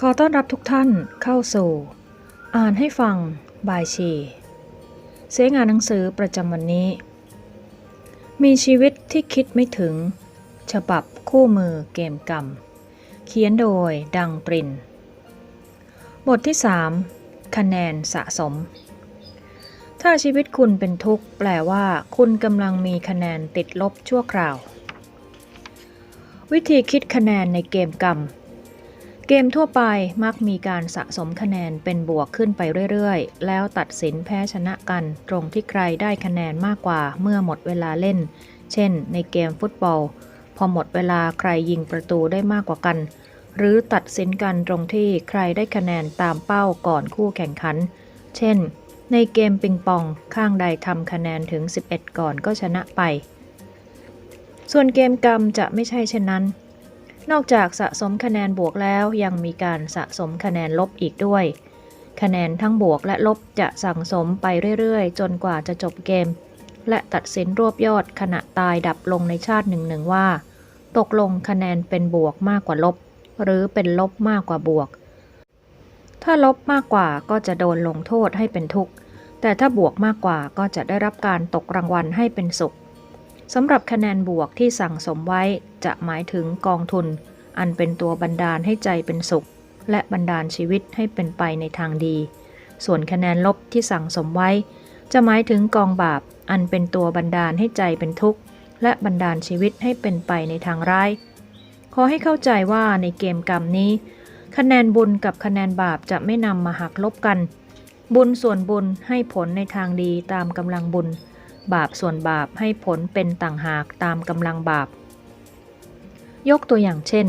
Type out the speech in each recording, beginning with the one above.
ขอต้อนรับทุกท่านเข้าสู่ อ่านให้ฟังบายชี เสงานหนังสือประจำวันนี้ มีชีวิตที่คิดไม่ถึง ฉบับคู่มือเกมกรรม เขียนโดยดังปริน บทที่ 3 คะแนนสะสม ถ้าชีวิตคุณเป็นทุกข์ แปลว่าคุณกำลังมีคะแนนติดลบชั่วคราว วิธีคิดคะแนนในเกมกรรม เกมทั่วไปมักมีการสะสมคะแนนเป็นบวกขึ้นไปเรื่อยๆ แล้วตัดสินแพ้ชนะกันตรงที่ใครได้คะแนนมากกว่าเมื่อหมดเวลาเล่น เช่น ในเกมฟุตบอล พอหมดเวลาใครยิงประตูได้มากกว่ากัน หรือตัดสินกันตรงที่ใครได้คะแนนตามเป้าก่อนคู่แข่งขัน เช่น ในเกมปิงปองข้างใดทำคะแนนถึง 11 ก่อนก็ชนะไป ส่วนเกมกรรมจะไม่ใช่เช่นนั้น นอกจากสะสมคะแนนบวกแล้วยังมีการสะสมคะแนนลบอีกด้วย คะแนนทั้งบวกและลบจะสั่งสมไปเรื่อยๆ จนกว่าจะจบเกม และตัดสินรวบยอดขณะตายดับลงในชาติหนึ่งๆว่า ตกลงคะแนนเป็นบวกมากกว่าลบ หรือเป็นลบมากกว่าบวก ถ้าลบมากกว่าก็จะโดนลงโทษให้เป็นทุกข์ แต่ถ้าบวกมากกว่าก็จะได้รับการตกรางวัลให้เป็นสุข สำหรับคะแนนบวกที่สั่งสมไว้จะหมายถึงกองทุน อันเป็นตัวบันดาลให้ใจเป็นสุข และบันดาลชีวิตให้เป็นไปในทางดี ส่วนคะแนนลบที่สั่งสมไว้ จะหมายถึงกองบาป อันเป็นตัวบันดาลให้ใจเป็นทุกข์ และบันดาลชีวิตให้เป็นไปในทางร้าย ขอให้เข้าใจว่าในเกมกรรมนี้ คะแนนบุญกับคะแนนบาปจะไม่นำมาหักลบกัน บุญส่วนบุญให้ผลในทางดีตามกำลังบุญ บาปส่วนบาปให้ผลเป็นต่างหากตามกำลังบาป ยกตัวอย่างเช่น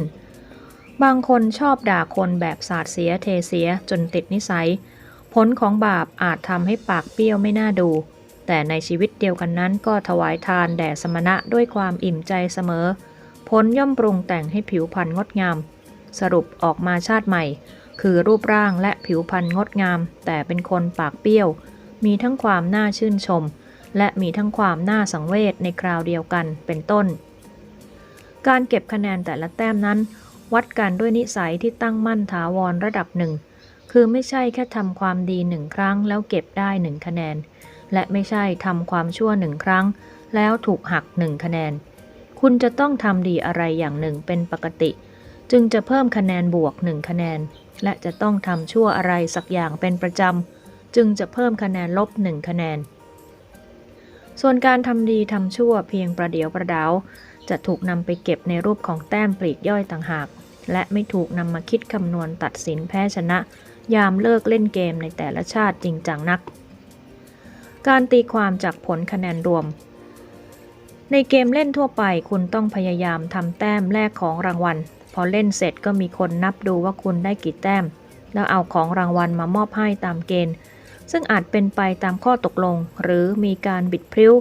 บางคนชอบด่าคนแบบสาดเสียเทเสียจนติดนิสัย ผลของบาปอาจทำให้ปากเปี้ยวไม่น่าดู แต่ในชีวิตเดียวกันนั้นก็ถวายทานแด่สมณะด้วยความอิ่มใจเสมอ ผลย่อมปรุงแต่งให้ผิวพรรณงดงาม สรุปออกมาชาติใหม่ คือรูปร่างและผิวพรรณงดงาม แต่เป็นคนปากเปี้ยว มีทั้งความน่าชื่นชม และมีทั้งความน่าสังเวชในคราวเดียวกันเป็นต้น การเก็บคะแนนแต่ละแต้มนั้น วัดกันด้วยนิสัยที่ตั้งมั่นถาวรระดับหนึ่ง คือไม่ใช่แค่ทำความดีหนึ่งครั้งแล้วเก็บได้หนึ่งคะแนน และไม่ใช่ทำความชั่วหนึ่งครั้ง แล้วถูกหักหนึ่งคะแนน คุณจะต้องทำดีอะไรอย่างหนึ่งเป็นปกติ จึงจะเพิ่มคะแนนบวกหนึ่งคะแนน และจะต้องทำชั่วอะไรสักอย่างเป็นประจำ จึงจะเพิ่มคะแนนลบหนึ่งคะแนน ส่วนการทำดีทำชั่วเพียงประเดียวประดาวจะถูกนำไปเก็บในรูปของแต้มปลีกย่อยต่างหาก และไม่ถูกนำมาคิดคำนวณตัดสินแพ้ชนะ ยามเลิกเล่นเกมในแต่ละชาติจริงจังนัก การตีความจากผลคะแนนรวม ในเกมเล่นทั่วไปคุณต้องพยายามทำแต้มแลกของรางวัล พอเล่นเสร็จก็มีคนนับดูว่าคุณได้กี่แต้ม แล้วเอาของรางวัลมามอบให้ตามเกณฑ์ ซึ่งอาจเป็นไปตามข้อตกลง หรือมีการบิดพริ้ว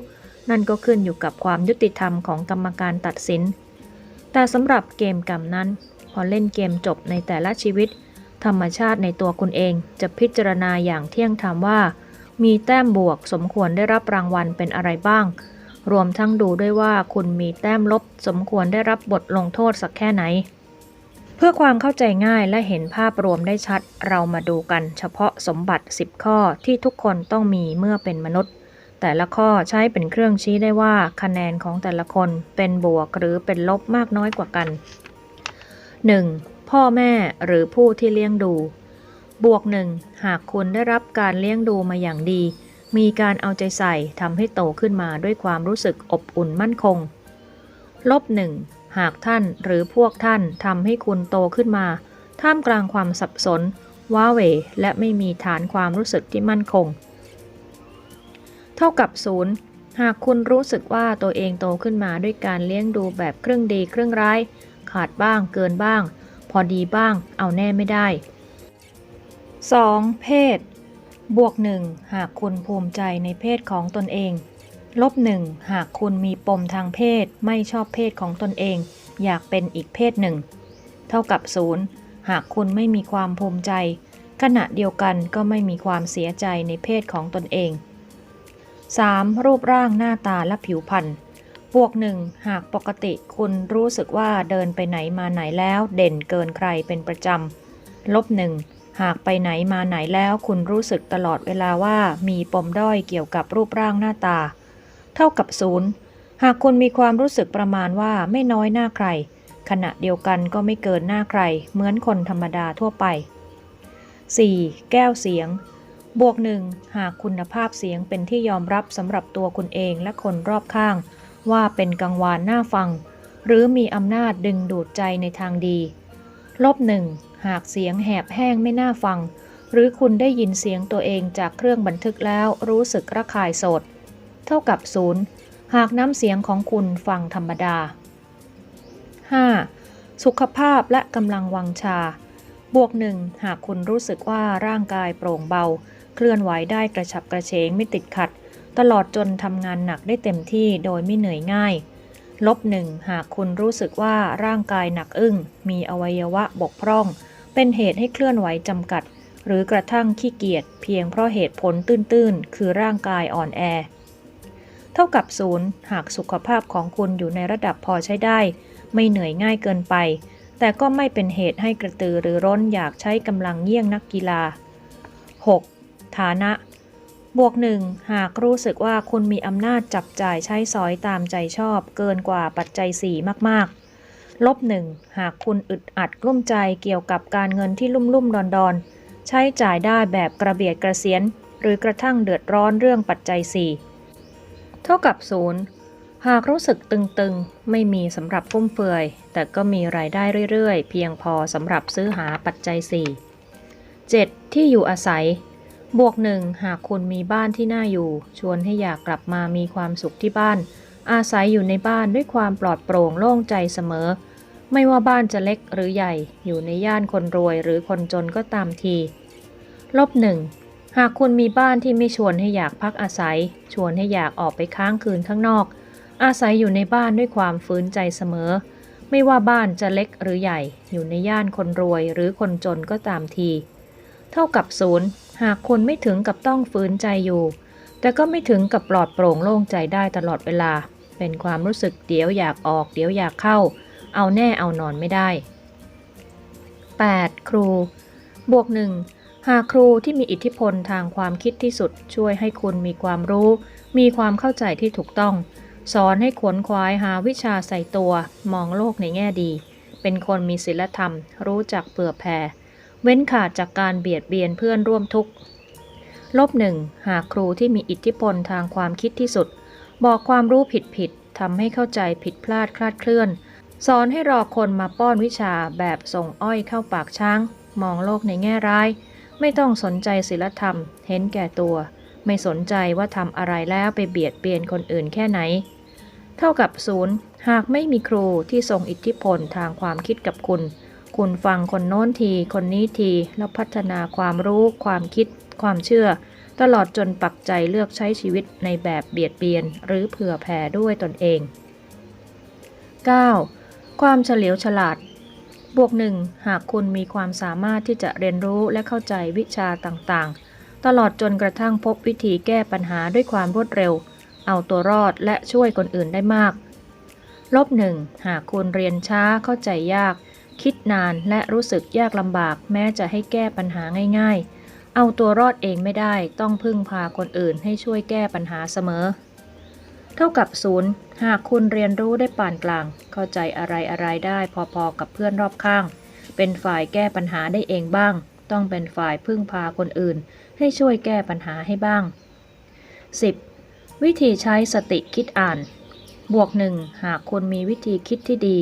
นั่นก็ขึ้นอยู่กับความยุติธรรมของกรรมการตัดสิน แต่สำหรับเกมกรรมนั้น พอเล่นเกมจบในแต่ละชีวิต ธรรมชาติในตัวคุณเองจะพิจารณาอย่างเที่ยงธรรมว่า มีแต้มบวกสมควรได้รับรางวัลเป็นอะไรบ้าง รวมทั้งดูด้วยว่าคุณมีแต้มลบสมควรได้รับบทลงโทษสักแค่ไหน เพื่อความเข้าใจง่ายและเห็นภาพรวมได้ชัด เรามาดูกันเฉพาะสมบัติ 10 ข้อที่ทุกคนต้องมีเมื่อเป็นมนุษย์ แต่ละข้อใช้เป็นเครื่องชี้ได้ว่าคะแนนของแต่ละคนเป็นบวกหรือเป็นลบมากน้อยกว่ากัน 1. พ่อแม่หรือผู้ที่เลี้ยงดู บวกหนึ่งหากคุณได้รับการเลี้ยงดูมาอย่างดี มีการเอาใจใส่ทำให้โตขึ้นมาด้วยความรู้สึกอบอุ่นมั่นคง ลบหนึ่ง หากท่านหรือพวกท่านทำให้คุณโตขึ้นมา ท่ามกลางความสับสน ว้าเหวและไม่มีฐานความรู้สึกที่มั่นคง เท่ากับศูนย์หากคุณรู้สึกว่าตัวเองโตขึ้นมาด้วยการเลี้ยงดูแบบครึ่งดีครึ่งร้าย ขาดบ้างเกินบ้าง พอดีบ้าง เอาแน่ไม่ได้ 2. เพศ บวกหนึ่งหากคุณภูมิใจในเพศของตนเอง ลบหนึ่งหากคุณมีปมทางเพศไม่ชอบเพศของตนเอง อยากเป็นอีกเพศหนึ่ง เท่ากับศูนย์หากคุณไม่มีความภูมิใจ ขณะเดียวกันก็ไม่มีความเสียใจในเพศของตนเอง 3. รูปร่างหน้าตาและผิวพรรณบวกหนึ่งหากปกติคุณรู้สึกว่าเดินไปไหนมาไหนแล้วเด่นเกินใครเป็นประจำลบหนึ่งหากไปไหนมาไหนแล้วคุณรู้สึกตลอดเวลาว่ามีปมด้อยเกี่ยวกับรูปร่างหน้าตา เท่ากับศูนย์หากคุณมีความรู้สึกประมาณว่าไม่น้อยหน้าใคร ขณะเดียวกันก็ไม่เกินหน้าใคร เหมือนคนธรรมดาทั่วไป 4. แก้วเสียง บวกหนึ่งหากคุณภาพเสียงเป็นที่ยอมรับสำหรับตัวคุณเองและคนรอบข้าง ว่าเป็นกังวานน่าฟัง หรือมีอำนาจดึงดูดใจในทางดี ลบหนึ่งหากเสียงแหบแห้งไม่น่าฟัง หรือคุณได้ยินเสียงตัวเองจากเครื่องบันทึกแล้วรู้สึกระคายโสด เท่ากับศูนย์หากน้ำเสียงของคุณฟังธรรมดา 5. สุขภาพและกำลังวังชา บวกหนึ่งหากคุณรู้สึกว่าร่างกายโปร่งเบา เคลื่อนไหวได้กระฉับกระเฉงไม่ติดขัด ตลอดจนทำงานหนักได้เต็มที่โดยไม่เหนื่อยง่ายลบหนึ่งหากคุณรู้สึกว่าร่างกายหนักอึ้ง มีอวัยวะบกพร่อง เป็นเหตุให้เคลื่อนไหวจำกัด หรือกระทั่งขี้เกียจเพียงเพราะเหตุผลตื้นๆ คือร่างกายอ่อนแอ เท่ากับศูนย์หากสุขภาพของคุณอยู่ในระดับพอใช้ได้ ไม่เหนื่อยง่ายเกินไป แต่ก็ไม่เป็นเหตุให้กระตือรือร้นอยากใช้กำลังเยี่ยงนักกีฬา 6. ฐานะ บวกหนึ่งหากรู้สึกว่าคุณมีอำนาจจับจ่ายใช้สอยตามใจชอบ เกินกว่าปัจจัย4มากๆ ลบหนึ่งหากคุณอึดอัดกลุ้มใจเกี่ยวกับการเงินที่ลุ่มลุ่มดอนดอนใช้จ่ายได้แบบกระเบียดกระเสียน หรือกระทั่งเดือดร้อนเรื่องปัจจัย4 เท่ากับศูนย์หากรู้สึกตึงๆ ไม่มีสำหรับฟุ่มเฟือย แต่ก็มีรายได้เรื่อยๆ เพียงพอสำหรับซื้อหาปัจจัย 4 7. ที่อยู่อาศัย บวกหนึ่งหากคุณมีบ้านที่น่าอยู่ ชวนให้อยากกลับมามีความสุขที่บ้าน อาศัยอยู่ในบ้านด้วยความปลอดโปร่งโล่งใจเสมอ ไม่ว่าบ้านจะเล็กหรือใหญ่ อยู่ในย่านคนรวยหรือคนจนก็ตามที ลบหนึ่ง หากคุณมีบ้านที่ไม่ชวนให้อยากพักอาศัย ชวนให้อยากออกไปค้างคืนข้างนอก อาศัยอยู่ในบ้านด้วยความฝืนใจเสมอ ไม่ว่าบ้านจะเล็กหรือใหญ่ อยู่ในย่านคนรวยหรือคนจนก็ตามที เท่ากับศูนย์ หากคุณไม่ถึงกับต้องฝืนใจอยู่ แต่ก็ไม่ถึงกับปลอดโปร่งโล่งใจได้ตลอดเวลา เป็นความรู้สึกเดี๋ยวอยากออกเดี๋ยวอยากเข้า เอาแน่เอานอนไม่ได้ 8. ครู บวกหนึ่ง หากครูที่มีอิทธิพลทางความคิดที่สุดช่วยให้คุณมีความรู้ มีความเข้าใจที่ถูกต้อง สอนให้ขวนขวายหาวิชาใส่ตัว มองโลกในแง่ดี เป็นคนมีศีลธรรม รู้จักเผื่อแผ่เว้นขาดจากการเบียดเบียนเพื่อนร่วมทุกข์ลบหนึ่งหากครูที่มีอิทธิพลทางความคิดที่สุด บอกความรู้ผิดผิดๆทำให้เข้าใจผิดพลาดคลาดเคลื่อน สอนให้รอคนมาป้อนวิชาแบบส่งอ้อยเข้าปากช้าง มองโลกในแง่ร้าย ไม่ต้องสนใจศีลธรรม เห็นแก่ตัว ไม่สนใจว่าทำอะไรแล้วไปเบียดเบียนคนอื่นแค่ไหน เท่ากับศูนย์หากไม่มีครูที่ทรงอิทธิพลทางความคิดกับคุณ คุณฟังคนโน้นที คนนี้ที แล้วพัฒนาความรู้ ความคิด ความเชื่อ ตลอดจนปักใจเลือกใช้ชีวิตในแบบเบียดเบียน หรือเผื่อแผ่ด้วยตนเอง 9. ความเฉลียวฉลาด บวกหนึ่งหากคุณมีความสามารถที่จะเรียนรู้และเข้าใจวิชาต่างๆ ตลอดจนกระทั่งพบวิธีแก้ปัญหาด้วยความรวดเร็ว เอาตัวรอดและช่วยคนอื่นได้มาก ลบหนึ่งหากคุณเรียนช้าเข้าใจยาก คิดนานและรู้สึกยากลำบากแม้จะให้แก้ปัญหาง่าย ๆ เอาตัวรอดเองไม่ได้ต้องพึ่งพาคนอื่นให้ช่วยแก้ปัญหาเสมอ เท่ากับศูนย์หากคุณเรียนรู้ได้ปานกลาง เข้าใจอะไรอะไรได้พอๆกับเพื่อนรอบข้าง เป็นฝ่ายแก้ปัญหาได้เองบ้าง ต้องเป็นฝ่ายพึ่งพาคนอื่น ให้ช่วยแก้ปัญหาให้บ้าง 10. วิธีใช้สติคิดอ่าน บวกหนึ่งหากคุณมีวิธีคิดที่ดี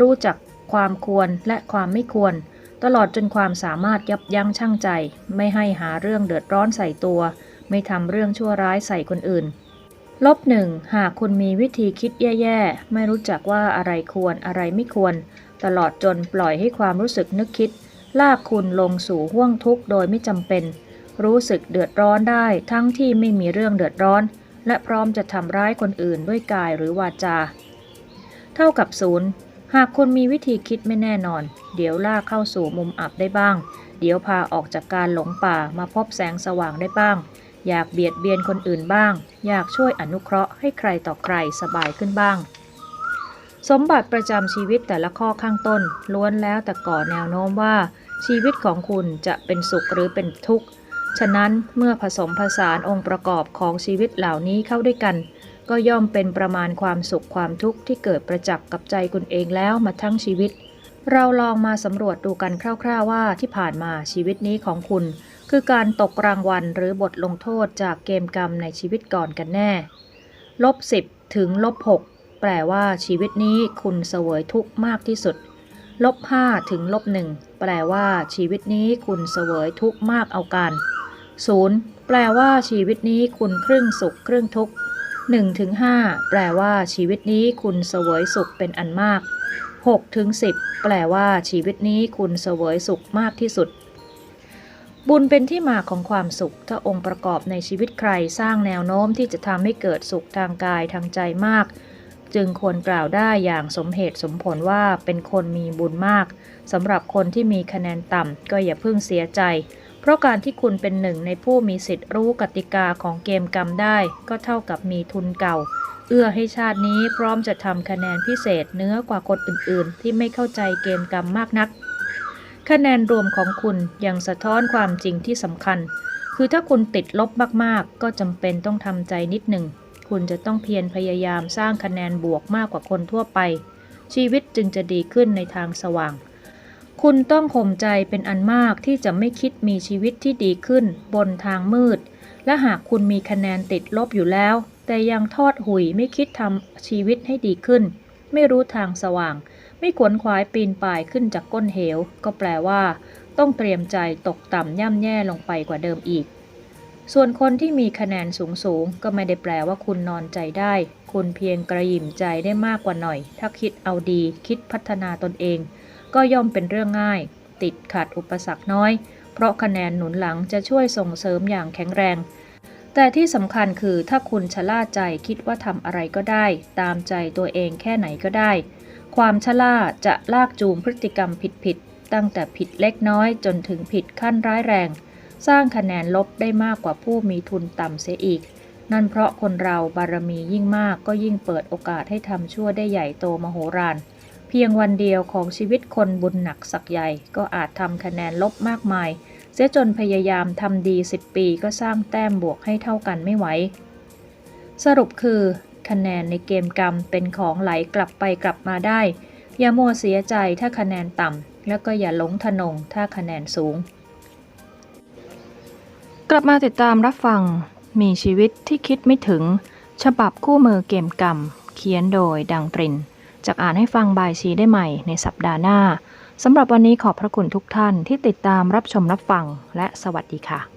รู้จักความควรและความไม่ควร ตลอดจนความสามารถยับยั้งชั่งใจ ไม่ให้หาเรื่องเดือดร้อนใส่ตัว ไม่ทำเรื่องชั่วร้ายใส่คนอื่น ลบหนึ่งหากคุณมีวิธีคิดแย่ๆ ไม่รู้จักว่าอะไรควรอะไรไม่ควร ตลอดจนปล่อยให้ความรู้สึกนึกคิด ลากคุณลงสู่ห้วงทุกข์โดยไม่จำเป็น รู้สึกเดือดร้อนได้ทั้งที่ไม่มีเรื่องเดือดร้อน และพร้อมจะทำร้ายคนอื่นด้วยกายหรือวาจา เท่ากับศูนย์หากคุณมีวิธีคิดไม่แน่นอน เดี๋ยวลากเข้าสู่มุมอับได้บ้าง เดี๋ยวพาออกจากการหลงป่ามาพบแสงสว่างได้บ้าง อยากเบียดเบียนคนอื่นบ้าง อยากช่วยอนุเคราะห์ให้ใครต่อใครสบายขึ้นบ้าง สมบัติประจำชีวิตแต่ละข้อข้างต้น ล้วนแล้วแต่ก่อแนวโน้มว่า ชีวิตของคุณจะเป็นสุขหรือเป็นทุกข์ ฉะนั้นเมื่อผสมผสานองค์ประกอบของชีวิตเหล่านี้เข้าด้วยกัน ก็ย่อมเป็นประมาณความสุขความทุกข์ที่เกิดประจักษ์กับใจคุณเองแล้วมาทั้งชีวิตเราลองมาสำรวจดูกันคร่าว ๆว่าที่ผ่านมาชีวิตนี้ของคุณ คือการตกรางวัลหรือบทลงโทษจากเกมกรรมในชีวิตก่อนกันแน่ ลบ 10 ถึงลบ 6 แปลว่าชีวิตนี้คุณเสวยทุกข์มากที่สุด ลบ 5 ถึงลบ 1 แปลว่าชีวิตนี้คุณเสวยทุกข์มากเอาการ 0 แปลว่าชีวิตนี้คุณครึ่งสุขครึ่งทุกข์1ถึง5แปลว่าชีวิตนี้คุณเสวยสุขเป็นอันมาก6ถึง10 แปลว่าชีวิตนี้คุณเสวยสุขมากที่สุด บุญเป็นที่มาของความสุข ถ้าองค์ประกอบในชีวิตใครสร้างแนวโน้มที่จะทำให้เกิดสุขทางกายทางใจมาก จึงควรกล่าวได้อย่างสมเหตุสมผลว่าเป็นคนมีบุญมากสำหรับคนที่มีคะแนนต่ำก็อย่าเพิ่งเสียใจ เพราะการที่คุณเป็นหนึ่งในผู้มีสิทธิ์รู้กติกาของเกมกรรมได้ ก็เท่ากับมีทุนเก่า เอื้อให้ชาตินี้พร้อมจะทำคะแนนพิเศษเนื้อกว่าคนอื่น ๆ ที่ไม่เข้าใจเกมกรรมมากนัก คะแนนรวมของคุณยังสะท้อนความจริงที่สำคัญ คือถ้าคุณติดลบมากๆ ก็จำเป็นต้องทำใจนิดหนึ่ง คุณจะต้องเพียรพยายามสร้างคะแนนบวกมากกว่าคนทั่วไป ชีวิตจึงจะดีขึ้นในทางสว่าง คุณต้องข่มใจเป็นอันมากที่จะไม่คิดมีชีวิตที่ดีขึ้น บนทางมืด และหากคุณมีคะแนนติดลบอยู่แล้ว แต่ยังทอดหุยไม่คิดทำชีวิตให้ดีขึ้น ไม่รู้ทางสว่าง ไม่ขวนขวายปีนป่ายขึ้นจากก้นเหว ก็แปลว่า ต้องเตรียมใจตกต่ำย่ำแย่ลงไปกว่าเดิมอีก ส่วนคนที่มีคะแนนสูงสูงๆก็ไม่ได้แปลว่าคุณนอนใจได้ คุณเพียงกระยิ่มใจได้มากกว่าหน่อย ถ้าคิดเอาดี คิดพัฒนาตนเอง ก็ย่อมเป็นเรื่องง่าย ติดขัดอุปสรรคน้อย เพราะคะแนนหนุนหลังจะช่วยส่งเสริมอย่างแข็งแรงแต่ที่สำคัญคือถ้าคุณชะล่าใจคิดว่าทำอะไรก็ได้ ตามใจตัวเองแค่ไหนก็ได้ ความชะล่าจะลากจูงพฤติกรรมผิดๆตั้งแต่ผิดเล็กน้อยจนถึงผิดขั้นร้ายแรง สร้างคะแนนลบได้มากกว่าผู้มีทุนต่ำเสียอีก นั่นเพราะคนเราบารมียิ่งมากก็ยิ่งเปิดโอกาสให้ทำชั่วได้ใหญ่โตมโหฬารเพียงวันเดียวของชีวิตคนบุญหนักสักใหญ่ ก็อาจทำคะแนนลบมากมาย เสียจนพยายามทำดี 10 ปีก็สร้างแต้มบวกให้เท่ากันไม่ไหวสรุปคือ คะแนนในเกมกรรมเป็นของไหลกลับไปกลับมาได้ อย่ามัวเสียใจถ้าคะแนนต่ำแล้วก็อย่าหลงทนงถ้าคะแนนสูง กลับมาติดตามรับฟัง มีชีวิตที่คิดไม่ถึง ฉบับคู่มือเกมกรรม เขียนโดยดังตรินจากอ่านให้ฟังบายชีได้ใหม่ในสัปดาห์หน้าสำหรับวันนี้ขอบพระคุณทุกท่านที่ติดตามรับชมรับฟังและสวัสดีค่ะ